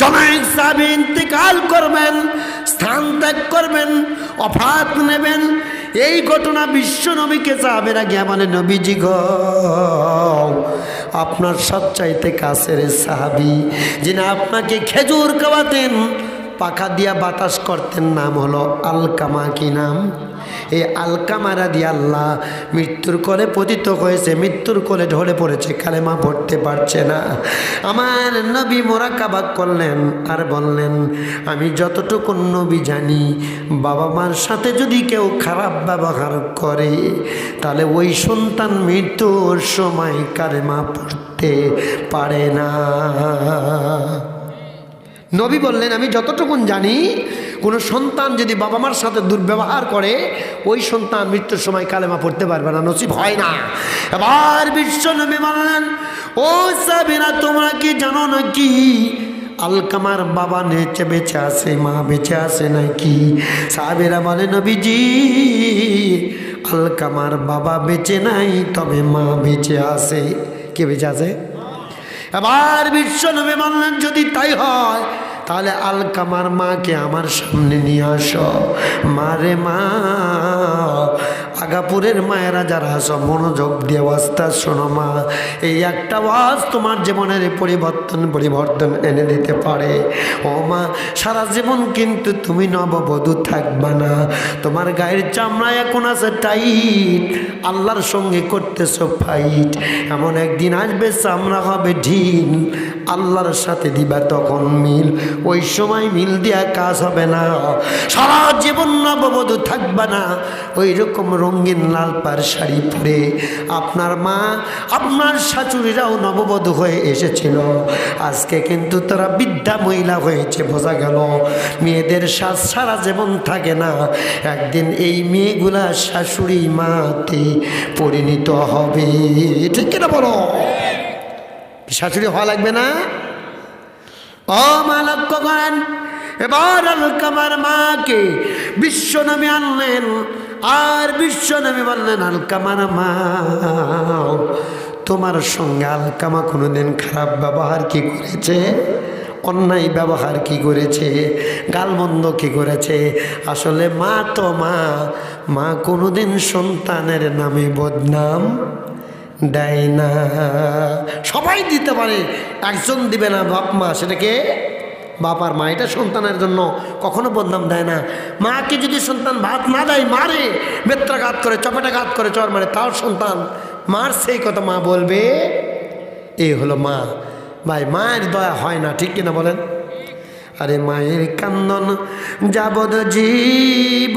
জনায়ক সাহেব ইন্তেকাল করবেন, স্থান ত্যাগ করবেন, অফাত নেবেন। এই ঘটনা বিশ্ব নবীকে সাহাবেরা গিয়া নবীজি গ, আপনার সবচাইতে কাছের সাহাবি, যিনি আপনাকে খেজুর খাওয়াতেন পাখা দিয়া বাতাস করতেন নাম হলো আলকামা কি নাম? এই আলকামারা দিয়ে আল্লাহ মৃত্যুর কোলে পতিত হয়েছে, মৃত্যুর কোলে ঢলে পড়েছে, কালেমা পড়তে পারছে না। আমার নবী মোরা কাবাক করলেন আর বললেন, আমি যতটুকু নবী জানি, বাবা মার সাথে যদি কেউ খারাপ ব্যবহার করে, তাহলে ওই সন্তান মৃত্যুর সময় কালেমা পড়তে পারে না। নবী বললেন, আমি যতটুকুন জানি, কোনো সন্তান যদি বাবা মার সাথে দুর্ব্যবহার করে, ওই সন্তান মৃত্যুর সময় কালেমা পড়তে পারবে না, নসিব হয় না। এবার বিশ্ব নবী বললেন, ও সাবিরা, তোমরা কি জানো নাকি, আলকামার বাবা নেচে বেঁচে আছে, মা বেঁচে আছে নাকি? সাবেরা বলে, নবীজি, আলকামার বাবা বেঁচে নাই, তবে মা বেঁচে আছে। কে বেঁচে আছে? এবার বিশ্ব নবী বললেন যদি তাই হয়, তাহলে আলকামার মাকে আমার সামনে নিয়ে আস। মারে মা আগাপুরের মায়েরা যারা আছো, মনোযোগ দিয়ে ওয়াজটা শোনো মা। এই একটা ওয়াজ তোমার জীবনের পরিবর্তন পরিবর্তন এনে দিতে পারে। ও মা, সারা জীবন কিন্তু তুমি নববধূ থাকবা না। তোমার গায়ের চামড়া এখন আছে টাইট, আল্লাহর সঙ্গে করতেছো ফাইট এমন একদিন আসবে, চামড়া হবে ঢিল, আল্লাহর সাথে দিবা তখন মিল। ওই সময় মিল দিয়া কাজ হবে না। সারা জীবন নববধূ থাকবা না। ওই রকম রঙিন লাল পার শাড়ি পরে আপনার মা আপনার শাশুড়িরাও নববধূ হয়ে এসেছিল। আজকে কিন্তু তারা বৃদ্ধা মহিলা হয়েছে, বোঝা গেল। মেয়েদের সাজ সারা জীবন থাকে না, একদিন এই মেয়েগুলা শাশুড়ি মাতে পরিণত হবে। ঠিক কিনা বলো? শাশুড়ি হওয়া লাগবে না? ও মা, লক্ষ্য করেন, এবার আলকামার মাকে বিশ্ব নামে আনলেন। আর বিশ্বনবী বললেন আলকামার মা, তোমার সঙ্গে আলকামা কোনোদিন খারাপ ব্যবহার কি করেছে? অন্যায় ব্যবহার কি করেছে? গালমন্দ কি করেছে? আসলে মা তো মা মা কোনোদিন সন্তানের নামে বদনাম দেয় না। সবাই দিতে পারে, একজন দিবে না, বাপ মা সেটাকে বাপ আর মা, এটা সন্তানের জন্য কখনো বদনাম দেয় না। মাকে যদি সন্তান ভাত না দেয়, মারে বেত্রাঘাত করে চপেটাঘাত করে, চর মারে, তাও সন্তান। মার সেই কথা মা বলবে এই হলো মা। ভাই, মায়ের দয়া হয় না, ঠিক কিনা বলেন? আরে মায়ের কান্দন যাবদ জীব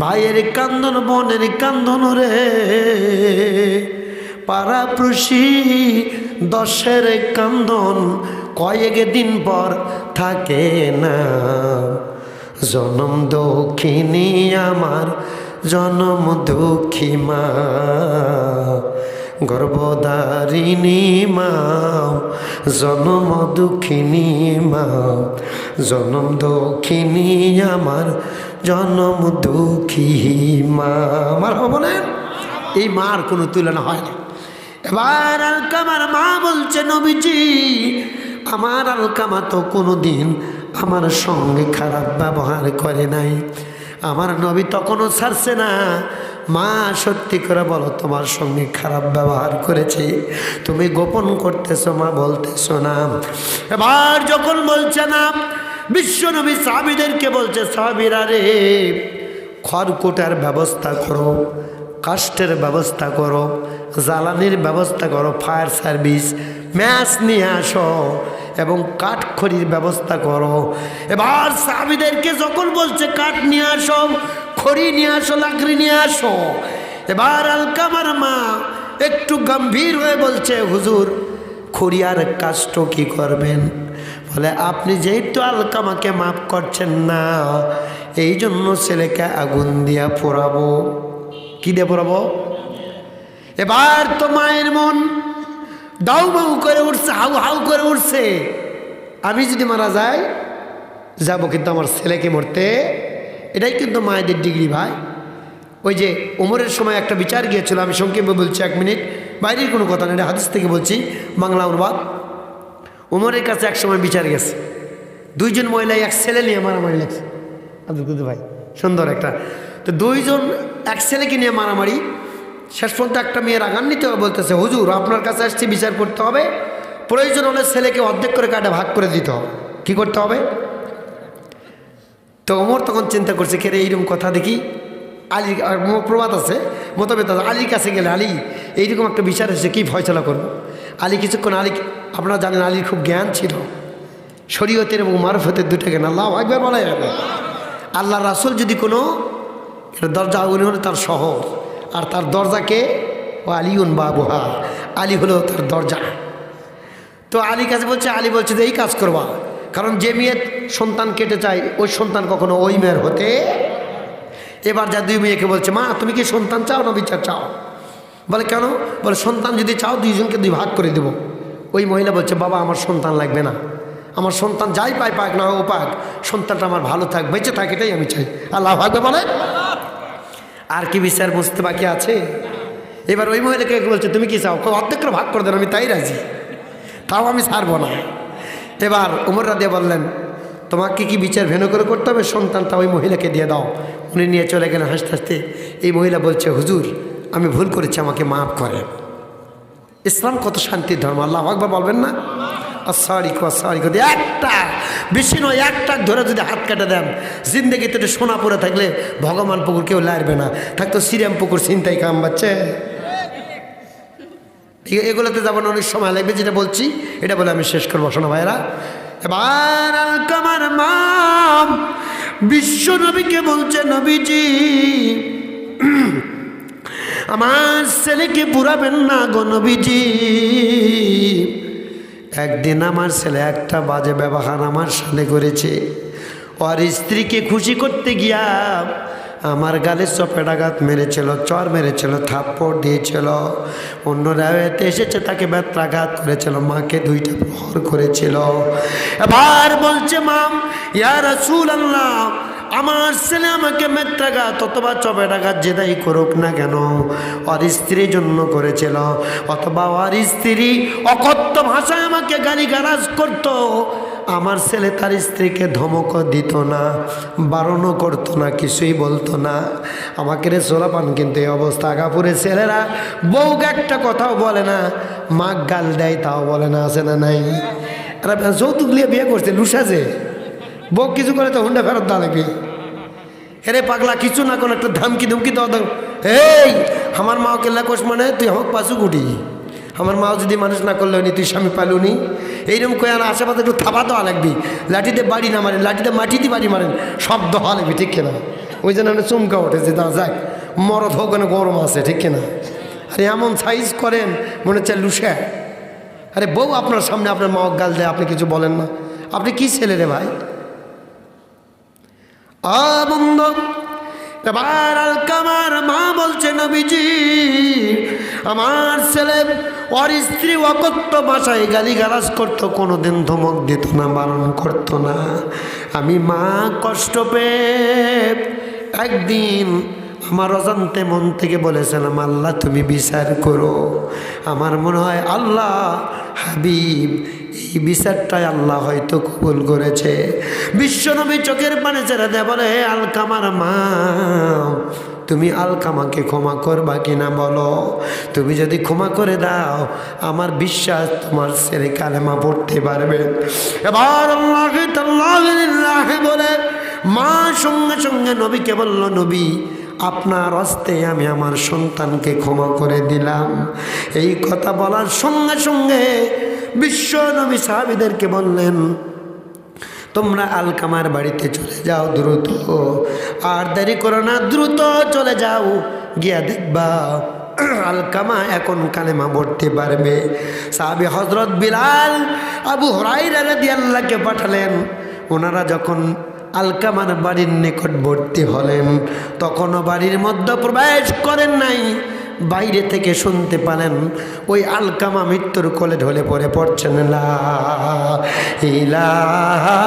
ভাইয়ের কান্দন, বোনের কান্দন রে পাড়াপ্রসি দশের কান্দন কয়েক দিন পর থাকে না। জনম দক্ষিণী আমার, জনম দুঃখী মা। গর্ভধারিণী মা, জনম দুঃখিনী মা। জনম দক্ষিণী আমার, জনম দুঃখী মা। আমার হব না? এই মার কোনো তুলনা হয় না। এবার আলকামার মা বলছে, নবীজি, আমার আলকামা তো কোনো দিন আমার সঙ্গে খারাপ ব্যবহার করে নাই। আমার নবী তখনও ছাড়ছে না। মা, সত্যি করে বলো, তোমার সঙ্গে খারাপ ব্যবহার করেছে। তুমি গোপন করতেছো মা, বলতেছো না। এবার যখন বলছে না বিশ্বনবী সাহাবিদেরকে বলছে, সাহাবিরা রে, খড়কুটার ব্যবস্থা করো। কাষ্টের ব্যবস্থা করো, জ্বালানির ব্যবস্থা করো, ফায়ার সার্ভিস, ম্যাচ নিয়ে আসো এবং কাঠখড়ির ব্যবস্থা করো। এবার সাহাবিদেরকে যখন বলছে কাঠ নিয়ে আসো, খড়ি নিয়ে আসো, লাকড়ি নিয়ে আসো, এবার আলকামার মা একটু গম্ভীর হয়ে বলছে, হুজুর খড়িয়ার কাষ্ট কি করবেন? বলে, আপনি যেহেতু আলকামাকে মাফ করছেন না এই জন্য ছেলেকে আগুন দিয়া পোড়াবো। কি দিয়ে পোড়াবো? এবার তো মায়ের মন দাউ বাউ করে উঠছে, হাউ হাউ করে উঠছে। আমি যদি মারা যাই, যাব কিন্তু আমার ছেলেকে মরতে। এটাই কিন্তু মায়েদের ডিগ্রি ভাই। ওই যে ওমরের সময় একটা বিচার গিয়েছিল, আমি সংক্ষেপে বলছি এক মিনিট। বাইরের কোনো কথা নেই এটা হাদিস থেকে বলছি, বাংলা অনুবাদ। ওমরের কাছে এক সময় বিচার গেছে। দুইজন মহিলা এক ছেলে নিয়ে মারামারি লাগছে। আব্দুল কুদ্দু ভাই, সুন্দর একটা। তো দুইজন এক ছেলেকে নিয়ে মারামারি। শেষ পর্যন্ত একটা মেয়ে রাগান্বিত বলতেছে, হুজুর, আপনার কাছে আসছি, বিচার করতে হবে। প্রয়োজন হলে ছেলেকে অর্ধেক করে কাটে ভাগ করে দিতে হবে। কী করতে হবে? তো ওমর তখন চিন্তা করছে, কে রে, এইরকম কথা দেখি? আলী, আর প্রবাদ আছে, মতভেদ আছে। আলীর কাছে গেলে, আলী, এইরকম একটা বিচার এসে কী ফয়সলা করব? আলী কিছুক্ষণ, আলী, আপনারা জানেন আলীর খুব জ্ঞান ছিল। শরীয়তের এবং মারফতের দুটো জ্ঞান, আল্লাহ একবার বলা যাবে। আল্লাহ রাসুল যদি কোনো দরজা উনি হলো তার শহর, আর তার দরজাকে ও আলিউন বাবুহা, আলী হলো তার দরজা। তো আলী কাছে বলছে, আলী বলছে যে, এই কাজ করবা, কারণ যে মেয়ের সন্তান কেটে চায়, ওই সন্তান কখনো ওই মেয়ের হতে এবার যা দুই মেয়েকে বলছে, মা, তুমি কি সন্তান চাও না বিচার চাও? বলে, কেন? বলে, সন্তান যদি চাও, দুইজনকে দুই ভাগ করে দেবো। ওই মহিলা বলছে, বাবা, আমার সন্তান লাগবে না। আমার সন্তান যাই পায় পাক না ও পাক, সন্তানটা আমার ভালো থাক, বেঁচে থাক, এটাই আমি চাই। আল্লাহ ভাগবে বলে আর কি বিচার বুঝতে বাকি আছে? এবার ওই মহিলাকে বলছে, তুমি কি চাও? অর্ধেক করে ভাগ করে দেন, আমি তাই রাজি। তাও আমি ছাড়বো না। এবার উমর রাদিয়া বললেন, তোমাকে কি বিচার ভেনু করে করতে হবে? সন্তানটা ওই মহিলাকে দিয়ে দাও। উনি নিয়ে চলে গেলেন হাসতে হাসতে। এই মহিলা বলছে, হুজুর, আমি ভুল করেছি, আমাকে মাফ করেন। ইসলাম কত শান্তির ধর্ম, আল্লাহ আকবার বলবেন না? আসারি আসারি একটা, বেশি নয়, একটা ধরে যদি হাত কাটে দেন, জিন্দগিতে একটু সোনা পরে থাকলে ভগবান পুকুর কেউ লারবে না। থাকতো সিরিয়াম পুকুর চিন্তাই কাম, বাচ্চে। এগুলোতে যাব না, অনেক সময় লাগবে, যেটা বলছি, এটা বলে আমি শেষ করব, শোনা ভাইরা এবার আল কামার মাম বিশ্ব নবীকে বলছে নবীজি। আমার ছেলেকে পুরাবেন না গো নবীজি। একদিন আমার ছেলে একটা বাজে ব্যবহার আমার সাথে করেছে। ওর স্ত্রীকে খুশি করতে গিয়া আমার গালে চপেটাঘাত মেরেছিল, চর মেরেছিল, থাপ্পড় দিয়েছিল। অন্য রায়তে এসেছে, তাকে ব্যত্রাঘাত করেছিল, মাকে দুইটা প্রহর করেছিল। এবার বলছে, মাম ইয়ার রাসূল আমার ছেলে আমাকে মেত্রাঘাত, অথবা চপেটাঘাত যেটাই করুক না কেন, ওর স্ত্রীর জন্য করেছিল। অথবা ওর স্ত্রী অকথ্য ভাষায় আমাকে গালি গালাজ করতো। আমার ছেলে তার স্ত্রীকে ধমক দিত না, বারণও করতো না, কিছুই বলতো না। আমাকে রে সোলাপান, কিন্তু এই অবস্থা আগাপুরে ছেলেরা বউকে একটা কথাও বলে না মা গাল দেয়, তাও বলে না, আছে না নাই? যৌতুক নিয়ে বিয়ে করছে লুসাজে বউ কিছু করে তো হুন্ডা ফেরত দেওয়া লাগবে। এরে পাগলা, কিছু না কোনো একটা ধামকি ধুমকি দেওয়া দাও। এই, আমার মা কেল্লা কোষ মানে তুই আমাকে পাশু গুটি। আমার মাও যদি মানুষ না করলে নি তুই স্বামী পালুনি। এইরকম কয়ে না আশেপাশে একটু থাবা দেওয়া লাগবি। লাঠিতে বাড়ি না মারেন, লাঠিতে মাটিতে বাড়ি মারেন শব্দ হওয়া লাগবি, ঠিক কিনা? ওই জন্য আমি চমকা উঠেছে তা যাক। মরদ হোক না গরম আছে, ঠিক কিনা? আরে এমন সাইজ করেন, মনে হচ্ছে লুসা। আরে বউ আপনার সামনে, আপনার মা গাল দেয়, আপনি কিছু বলেন না। আপনি কি ছেলে রে ভাই? আবন্দ এবার আল কামার মা বলছে, নবীজি, আমার ছেলে ওর স্ত্রী অকথ্য বাসায় গালি গালাজ করতো, কোনোদিন ধমক দিত না, বারণ করতো না। আমি মা কষ্ট পেয়ে একদিন আমার অজান্তে মন থেকে বলেছিলাম, আল্লাহ, তুমি বিচার করো। আমার মনে হয়, আল্লাহ হাবিব এই বিচারটাই আল্লাহ হয়তো কবুল করেছে। বিশ্বনবী চোখের পানে ছেড়ে দেয় বলে, "হে আলকামার মা, তুমি আলকামাকে ক্ষমা করবা কিনা বলো? তুমি যদি ক্ষমা করে দাও, আমার বিশ্বাস তোমার ছেলে কালেমা পড়তে পারবে। এবার আল্লাহ বলে, মা সঙ্গে সঙ্গে নবীকে বলল, নবী, আপনার হস্তে আমি আমার সন্তানকে ক্ষমা করে দিলাম। এই কথা বলার সঙ্গে সঙ্গে বিশ্ব নবী সাহাবিদেরকে বললেন, তোমরা আলকামার বাড়িতে চলে যাও দ্রুত। আর দেরি করো না, দ্রুত চলে যাও। গিয়া দেখবা, আলকামা এখন কালেমা পড়তে পারবে। সাহাবি হজরত বিলাল আবু রাদি আল্লাহকে পাঠালেন। ওনারা যখন আলকামার বাড়ির নিকটবর্তী হলেন, তখনও বাড়ির মধ্যে প্রবেশ করেন নাই। বাইরে থেকে শুনতে পারেন ওই আলকামা মৃত্যুর কোলে ঢলে পড়ে পড়ছেন লা ইলাহা